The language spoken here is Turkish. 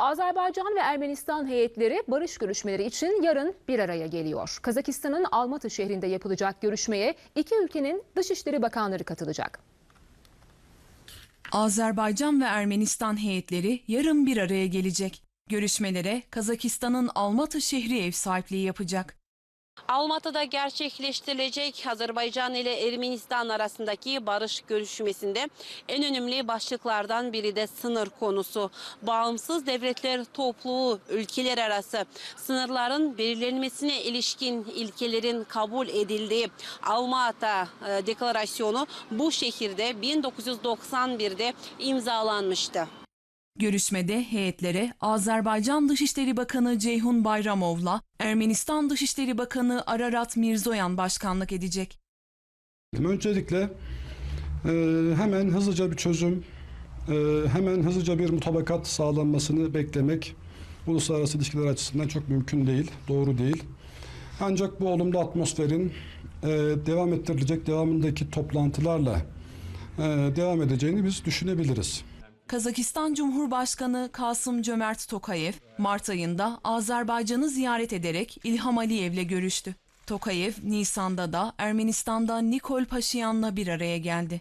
Azerbaycan ve Ermenistan heyetleri barış görüşmeleri için yarın bir araya geliyor. Kazakistan'ın Almatı şehrinde yapılacak görüşmeye iki ülkenin Dışişleri Bakanları katılacak. Azerbaycan ve Ermenistan heyetleri yarın bir araya gelecek. Görüşmelere Kazakistan'ın Almatı şehri ev sahipliği yapacak. Almatı'da gerçekleştirilecek Azerbaycan ile Ermenistan arasındaki barış görüşmesinde en önemli başlıklardan biri de sınır konusu. Bağımsız devletler topluluğu ülkeler arası sınırların belirlenmesine ilişkin ilkelerin kabul edildiği Almatı e, deklarasyonu bu şehirde 1991'de imzalanmıştı. Görüşmede heyetlere Azerbaycan Dışişleri Bakanı Ceyhun Bayramov'la Ermenistan Dışişleri Bakanı Ararat Mirzoyan başkanlık edecek. Öncelikle e, hemen hızlıca bir çözüm, e, hemen hızlıca bir mutabakat sağlanmasını beklemek uluslararası ilişkiler açısından çok mümkün değil, doğru değil. Ancak bu olumlu atmosferin e, devam ettirilecek devamındaki toplantılarla devam edeceğini biz düşünebiliriz. Kazakistan Cumhurbaşkanı Kasım Cömert Tokayev, Mart ayında Azerbaycan'ı ziyaret ederek İlham Aliyev'le görüştü. Tokayev, Nisan'da da Ermenistan'da Nikol Paşinyan'la bir araya geldi.